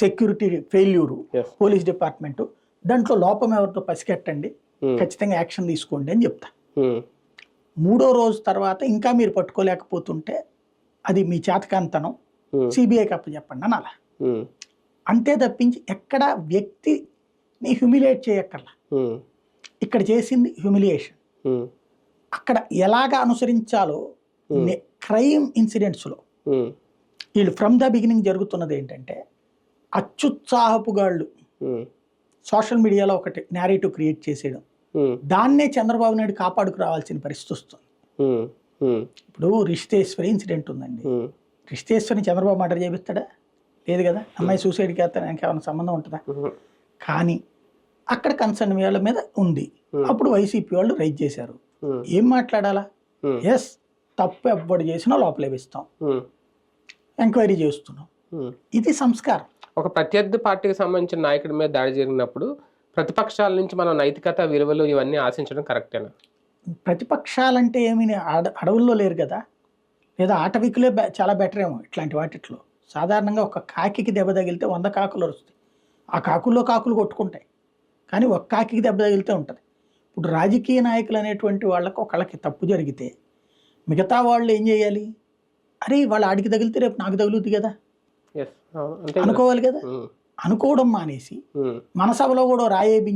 Security failure. Police department. దాంట్లో లోపం ఎవరితో పసిగట్టండి. Hmm. ఖచ్చితంగా యాక్షన్ తీసుకోండి అని చెప్తా. ఉమ్, మూడో రోజు తర్వాత ఇంకా మీరు పట్టుకోలేకపోతుంటే అది మీ చేతకాంతనం ఉమ్, సిబిఐకి అప్పచెప్పండి అని అలా. అంతే తప్పించి ఎక్కడ వ్యక్తిని హ్యూమిలియేట్ చేయక్కర్లా. ఇక్కడ చేసింది హ్యూమిలియేషన్. అక్కడ ఎలాగ అనుసరించాలో Hmm. క్రైమ్ ఇన్సిడెంట్స్లో వీళ్ళు ఫ్రమ్ ద బిగినింగ్ జరుగుతున్నది ఏంటంటే అత్యుత్సాహపుగాళ్ళు ఉమ్, సోషల్ మీడియాలో ఒకటి నేరేటివ్ క్రియేట్ చేసేయడం. దాన్నే చంద్రబాబు నాయుడు కాపాడుకు రావాల్సిన పరిస్థితి వస్తుంది. ఇప్పుడు రిషితేశ్వరి ఇన్సిడెంట్ ఉందండి. రిషితేశ్వరిని చంద్రబాబు మర్డర్ చేపిస్తాడా? లేదు కదా? అమ్మాయి సూసైడ్కి వెళ్తానికి ఏమైనా సంబంధం ఉంటుందా? కానీ అక్కడ కన్సర్న్ వాళ్ళ మీద ఉంది. అప్పుడు వైసీపీ వాళ్ళు రైజ్ చేశారు. ఏం మాట్లాడాలా? ఎస్ తప్పు ఎవ్వడు చేసినా లోపలేపిస్తాం ఉమ్, ఎంక్వైరీ చేస్తున్నాం. ఇది సంస్కారం. ఒక ప్రత్యర్థి పార్టీకి సంబంధించిన నాయకుడి మీద దాడి జరిగినప్పుడు ప్రతిపక్షాల నుంచి మనం నైతికత విలువలు ఇవన్నీ ఆశించడం కరెక్టేనా? ప్రతిపక్షాలంటే ఏమి అడ అడవుల్లో లేరు కదా? లేదా ఆటవికులే చాలా బెటర్ ఏమో ఇట్లాంటి వాటిట్లో. సాధారణంగా ఒక కాకికి దెబ్బ తగిలితే వంద కాకులు వస్తాయి ఆ కాకుల్లో కాకులు కొట్టుకుంటాయి. కానీ ఒక కాకికి దెబ్బ తగిలితే ఉంటుంది. ఇప్పుడు రాజకీయ నాయకులు అనేటువంటి వాళ్ళకు ఒకళ్ళకి తప్పు జరిగితే మిగతా వాళ్ళు ఏం చేయాలి? అరే వాళ్ళు ఆడికి తగిలితే రేపు నాకు తగులుద్ది కదా. అనుకోవాలి కదా? అనుకోవడం మానేసి మన సభలో కూడా రాయేబి